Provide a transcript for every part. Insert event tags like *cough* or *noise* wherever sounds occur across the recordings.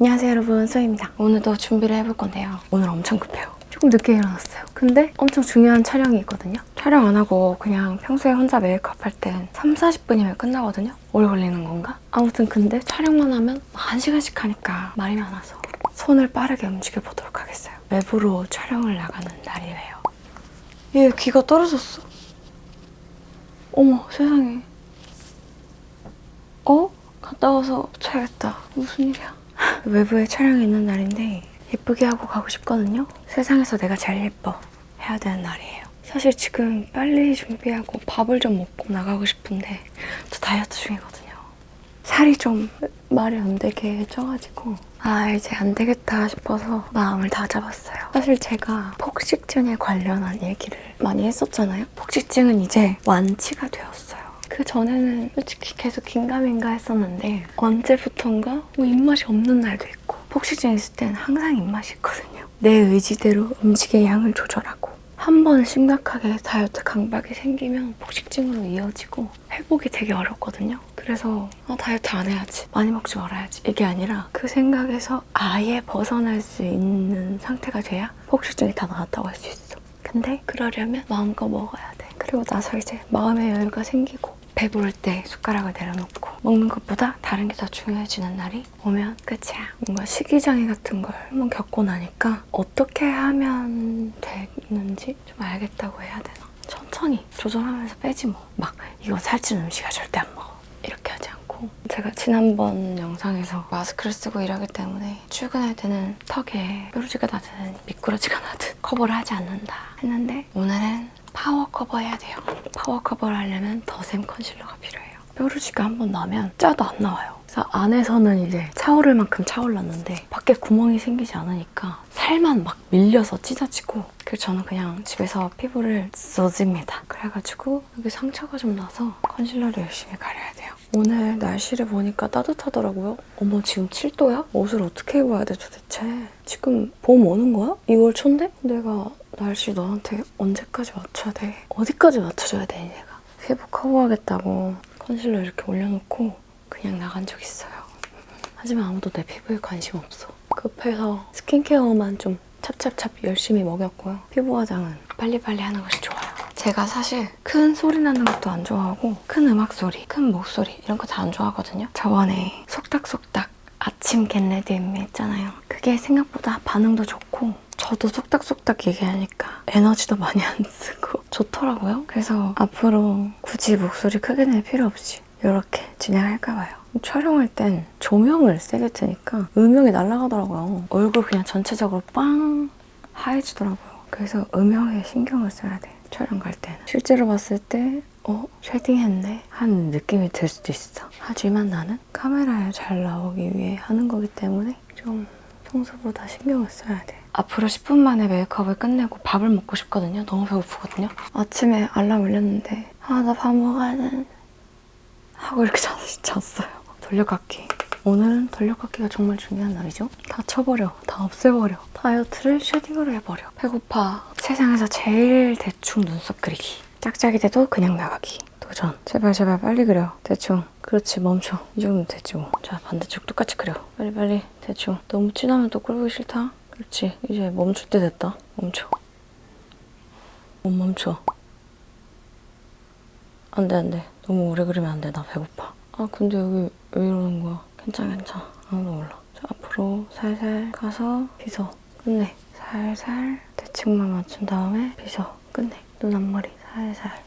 안녕하세요 여러분. 소희입니다. 오늘도 준비를 해볼 건데요. 오늘 엄청 급해요. 조금 늦게 일어났어요. 근데 엄청 중요한 촬영이 있거든요. 촬영 안 하고 그냥 평소에 혼자 메이크업 할 땐 3, 40분이면 끝나거든요? 오래 걸리는 건가? 아무튼 근데 촬영만 하면 1시간씩 하니까 말이 많아서 손을 빠르게 움직여 보도록 하겠어요. 외부로 촬영을 나가는 날이에요. 얘 귀가 떨어졌어. 어머 세상에. 어? 갔다 와서 붙여야겠다. 무슨 일이야 외부에 촬영이 있는 날인데 예쁘게 하고 가고 싶거든요. 세상에서 내가 제일 예뻐 해야 되는 날이에요. 사실 지금 빨리 준비하고 밥을 좀 먹고 나가고 싶은데 저 다이어트 중이거든요. 살이 좀 말이 안 되게 쪄가지고 아 이제 안 되겠다 싶어서 마음을 다 잡았어요. 사실 제가 폭식증에 관련한 얘기를 많이 했었잖아요. 폭식증은 이제 완치가 되었어요. 그 전에는 솔직히 계속 긴가민가 했었는데 언제부턴가 뭐 입맛이 없는 날도 있고 폭식증 있을 땐 항상 입맛이 있거든요. 내 의지대로 음식의 양을 조절하고 한 번 심각하게 다이어트 강박이 생기면 폭식증으로 이어지고 회복이 되게 어렵거든요. 그래서 아, 다이어트 안 해야지, 많이 먹지 말아야지 이게 아니라 그 생각에서 아예 벗어날 수 있는 상태가 돼야 폭식증이 다 나았다고 할 수 있어. 근데 그러려면 마음껏 먹어야 돼. 그리고 나서 이제 마음의 여유가 생기고 배부를 때 숟가락을 내려놓고 먹는 것보다 다른 게 더 중요해지는 날이 오면 끝이야. 뭔가 식이장애 같은 걸 한번 겪고 나니까 어떻게 하면 되는지 좀 알겠다고 해야 되나? 천천히 조절하면서 빼지 뭐. 막 이거 살찌는 음식을 절대 안 먹어. 이렇게 하지 않고 제가 지난번 영상에서 마스크를 쓰고 일하기 때문에 출근할 때는 턱에 뾰루지가 나든 미꾸라지가 나든 커버를 하지 않는다 했는데 오늘은 파워 커버 해야 돼요. 파워 커버를 하려면 더샘 컨실러가 필요해요. 뾰루지가 한 번 나면 짜도 안 나와요. 그래서 안에서는 이제 차오를 만큼 차올랐는데 밖에 구멍이 생기지 않으니까 살만 막 밀려서 찢어지고 그래서 저는 그냥 집에서 피부를 써집니다. 그래가지고 여기 상처가 좀 나서 컨실러를 열심히 가려야 돼요. 오늘 날씨를 보니까 따뜻하더라고요. 어머 지금 7도야? 옷을 어떻게 입어야 돼 도대체? 지금 봄 오는 거야? 2월 초인데? 내가 날씨 너한테 언제까지 맞춰야 돼? 어디까지 맞춰줘야 돼 내가? 피부 커버하겠다고 컨실러 이렇게 올려놓고 그냥 나간 적 있어요. 하지만 아무도 내 피부에 관심 없어. 급해서 스킨케어만 좀 찹찹찹 열심히 먹였고요. 피부 화장은 빨리빨리 하는 것이 좋아요. 제가 사실 큰 소리 나는 것도 안 좋아하고 큰 음악 소리, 큰 목소리 이런 거 다 안 좋아하거든요. 저번에 속닥속닥 아침 겟레디엠미 했잖아요. 그게 생각보다 반응도 좋고 저도 속닥속닥 얘기하니까 에너지도 많이 안 쓰고 *laughs* 좋더라고요. 그래서 앞으로 굳이 목소리 크게 낼 필요 없이 이렇게 진행할까 봐요. 촬영할 땐 조명을 세게 트니까 음영이 날아가더라고요. 얼굴 그냥 전체적으로 빵 하얘지더라고요. 그래서 음영에 신경을 써야 돼. 촬영 갈 때는. 실제로 봤을 때 어? 쉐딩했네? 하는 느낌이 들 수도 있어. 하지만 나는 카메라에 잘 나오기 위해 하는 거기 때문에 좀 평소보다 신경을 써야 돼. 앞으로 10분 만에 메이크업을 끝내고 밥을 먹고 싶거든요. 너무 배고프거든요. 아침에 알람 울렸는데 아 나 밥 먹어야 되는데 하고 이렇게 *laughs* 잤, 잤어요. 돌려깎기. 오늘은 돌려깎기가 정말 중요한 날이죠. 다 쳐버려. 다 없애버려. 다이어트를 쉐딩으로 해버려. 배고파. 세상에서 제일 대충 눈썹 그리기. 짝짝이 돼도 그냥 나가기. 도전. 제발 제발 빨리 그려. 대충. 그렇지 멈춰. 이 정도면 됐지 뭐. 자 반대쪽 똑같이 그려. 빨리 빨리. 대충. 너무 진하면 또 꼴보기 싫다. 그렇지. 이제 멈출 때 됐다. 멈춰. 못 멈춰. 안 돼, 안 돼. 너무 오래 그리면 안 돼. 나 배고파. 아, 근데 여기 왜 이러는 거야? 괜찮아, 괜찮아. 아무도 몰라. 자, 앞으로 살살 가서 빗어. 끝내. 살살 대칭만 맞춘 다음에 빗어. 끝내. 눈 앞머리 살살.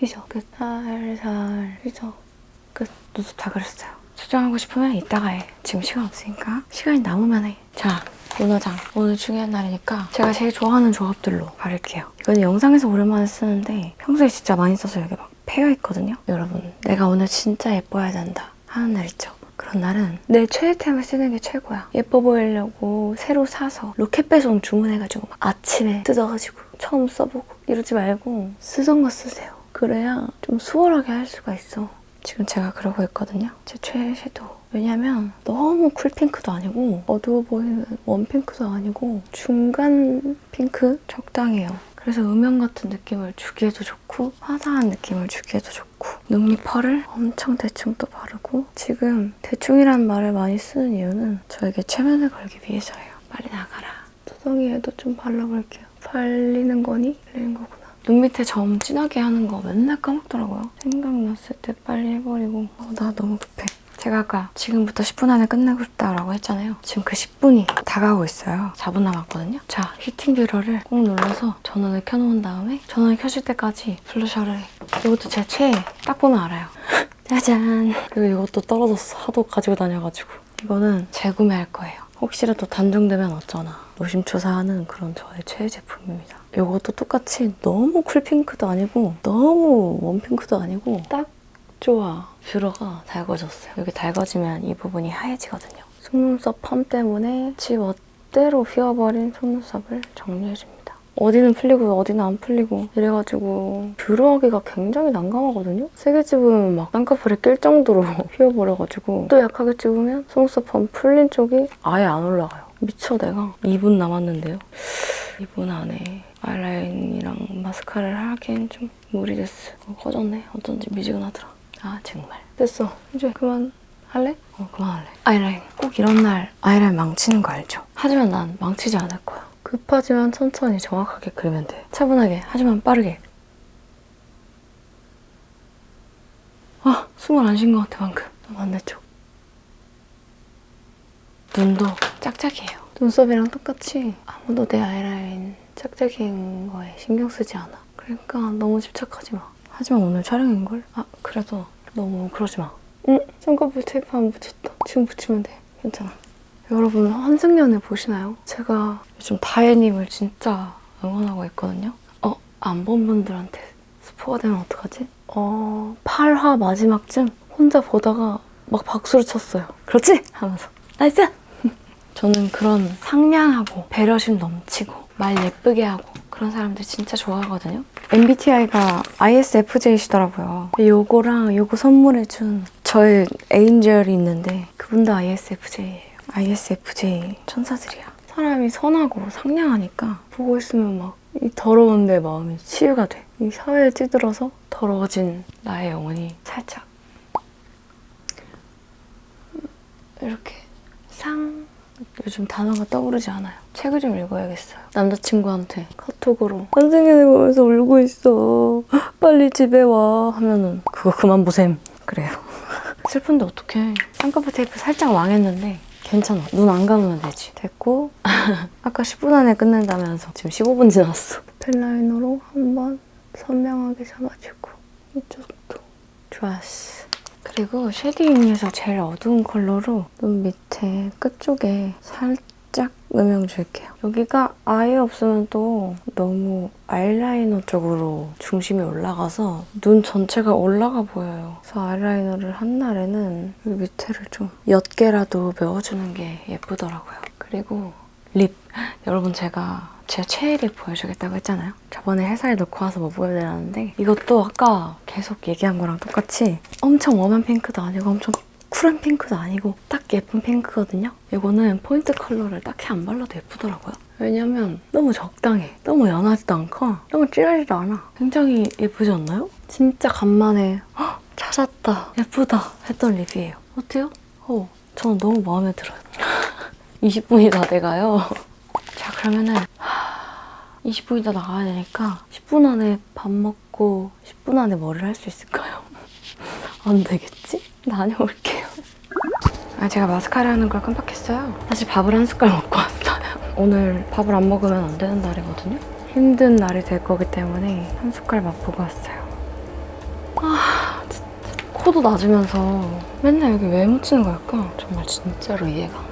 빗어. 끝. 살살 빗어. 끝. 눈썹 다 그렸어요. 수정하고 싶으면 이따가 해. 지금 시간 없으니까. 시간이 남으면 해. 자, 눈화장. 오늘 중요한 날이니까 제가 제일 좋아하는 조합들로 바를게요. 이건 영상에서 오랜만에 쓰는데 평소에 진짜 많이 써서 여기 막 패여있거든요. 여러분, 내가 오늘 진짜 예뻐야 된다 하는 날 있죠. 그런 날은 내 최애템을 쓰는 게 최고야. 예뻐 보이려고 새로 사서 로켓 배송 주문해가지고 막 아침에 뜯어가지고 처음 써보고 이러지 말고 쓰던 거 쓰세요. 그래야 좀 수월하게 할 수가 있어. 지금 제가 그러고 있거든요. 제 최애 섀도우. 왜냐면 너무 쿨핑크도 아니고 어두워 보이는 원핑크도 아니고 중간 핑크 적당해요. 그래서 음영 같은 느낌을 주기에도 좋고 화사한 느낌을 주기에도 좋고 눈밑 펄을 엄청 대충 또 바르고 지금 대충이라는 말을 많이 쓰는 이유는 저에게 최면을 걸기 위해서예요. 빨리 나가라. 투덩이에도 좀 발라볼게요. 발리는 거니? 발리는 거구나. 눈 밑에 점 진하게 하는 거 맨날 까먹더라고요. 생각났을 때 빨리 해버리고 어, 나 너무 급해. 제가 아까 지금부터 10분 안에 끝내고 싶다라고 했잖아요. 지금 그 10분이 다가오고 있어요. 4분 남았거든요. 자, 히팅 뷰러를 꾹 눌러서 전원을 켜놓은 다음에 전원이 켜질 때까지 블러셔를 이것도 제 최애. 딱 보면 알아요. *laughs* 짜잔. 그리고 이것도 떨어졌어. 하도 가지고 다녀가지고. 이거는 재구매할 거예요. 혹시라도 단종되면 어쩌나. 노심초사하는 그런 저의 최애 제품입니다. 이것도 똑같이 너무 쿨핑크도 아니고 너무 웜핑크도 아니고 딱 좋아. 뷰러가 달궈졌어요. 여기 달궈지면 이 부분이 하얘지거든요. 속눈썹 펌 때문에 지 멋대로 휘어버린 속눈썹을 정리해줍니다. 어디는 풀리고 어디는 안 풀리고 이래가지고 뷰러하기가 굉장히 난감하거든요. 세게 집으면 막 쌍꺼풀에 낄 정도로 *laughs* 휘어버려가지고 또 약하게 집으면 속눈썹 펌 풀린 쪽이 아예 안 올라가요. 미쳐 내가 2분 남았는데요. 2분 안에 아이라인이랑 마스카라를 하기엔 좀 무리됐어. 어, 꺼졌네. 어쩐지 미지근하더라. 아 정말. 됐어. 이제 그만 할래? 어 그만할래. 아이라인 꼭 이런 날 아이라인 망치는 거 알죠? 하지만 난 망치지 않을 거야. 급하지만 천천히 정확하게 그리면 돼. 차분하게 하지만 빠르게. 아 숨을 안 쉰 것 같아 방금. 반대쪽. 눈도 짝짝이에요. 눈썹이랑 똑같이 아무도 내 아이라인 짝짝이인 거에 신경 쓰지 않아. 그러니까 너무 집착하지 마. 하지만 오늘 촬영인걸? 아 그래도 너무 그러지 마. 응? 쌍꺼풀 테이프 안 붙였다. 지금 붙이면 돼. 괜찮아. 여러분 환승연애 보시나요? 제가 요즘 다혜님을 진짜 응원하고 있거든요. 어? 안 본 분들한테 스포가 되면 어떡하지? 어... 8화 마지막쯤 혼자 보다가 막 박수를 쳤어요. 그렇지? 하면서 나이스! *laughs* 저는 그런 상냥하고 배려심 넘치고 말 예쁘게 하고 그런 사람들 진짜 좋아하거든요. MBTI가 ISFJ시더라고요. 요거랑 요거 선물해준 저의 에인젤이 있는데 그분도 ISFJ예요. ISFJ 천사들이야. 사람이 선하고 상냥하니까 보고 있으면 막 이 더러운 내 마음이 치유가 돼. 이 사회에 찌들어서 더러워진 나의 영혼이 살짝 이렇게 상 요즘 단어가 떠오르지 않아요. 책을 좀 읽어야겠어요. 남자친구한테 카톡으로 선생님이 보면서 울고 있어. 빨리 집에 와 하면은 그거 그만 보셈. 그래요. *laughs* 슬픈데 어떡해. 쌍꺼풀 테이프 살짝 망했는데 괜찮아. 눈 안 감으면 되지. 됐고 *laughs* 아까 10분 안에 끝낸다면서 지금 15분 지났어. 펜라이너로 한번 선명하게 잡아주고 이쪽도 좋았어. 그리고 쉐딩에서 제일 어두운 컬러로 눈 밑에 끝쪽에 살짝 음영 줄게요. 여기가 아예 없으면 또 너무 아이라이너 쪽으로 중심이 올라가서 눈 전체가 올라가 보여요. 그래서 아이라이너를 한 날에는 여기 밑에를 좀 옅게라도 메워주는 게 예쁘더라고요. 그리고 립. *laughs* 여러분 제가 제 최애 립 보여주겠다고 했잖아요. 저번에 회사에 놓고 와서 뭐 보여드렸는데 이것도 아까 계속 얘기한 거랑 똑같이 엄청 웜한 핑크도 아니고 엄청 쿨한 핑크도 아니고 딱 예쁜 핑크거든요. 이거는 포인트 컬러를 딱히 안 발라도 예쁘더라고요. 왜냐면 너무 적당해. 너무 연하지도 않고 너무 진하지도 않아. 굉장히 예쁘지 않나요? 진짜 간만에 헉, 찾았다. 예쁘다 했던 립이에요. 어때요? 어, 저는 너무 마음에 들어요. *laughs* 20분이 다 돼가요. *laughs* 자, 그러면은 20분 이 다 나가야 되니까 10분 안에 밥 먹고 10분 안에 뭐를 할 수 있을까요? *laughs* 안 되겠지? 다녀올게요. 아, 제가 마스카라 하는 걸 깜빡했어요. 사실 밥을 한 숟갈 먹고 왔어요. 오늘 밥을 안 먹으면 안 되는 날이거든요. 힘든 날이 될 거기 때문에 한 숟갈 맛보고 왔어요. 아, 진짜. 코도 낮으면서 맨날 여기 왜 묻히는 걸까? 정말 진짜로 이해가.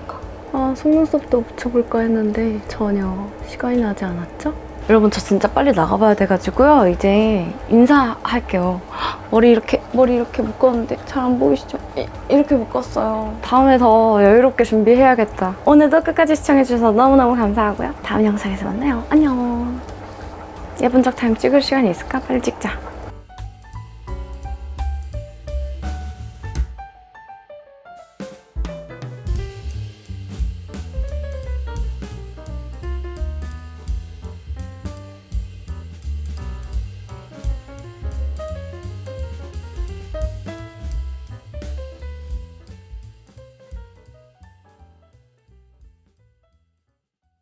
아, 속눈썹도 붙여볼까 했는데 전혀 시간이 나지 않았죠? 여러분 저 진짜 빨리 나가봐야 돼가지고요. 이제 인사할게요. 머리 이렇게 머리 이렇게 묶었는데 잘 안 보이시죠? 이, 이렇게 묶었어요. 다음에 더 여유롭게 준비해야겠다. 오늘도 끝까지 시청해주셔서 너무너무 감사하고요. 다음 영상에서 만나요. 안녕. 예쁜 척 타임 찍을 시간이 있을까? 빨리 찍자.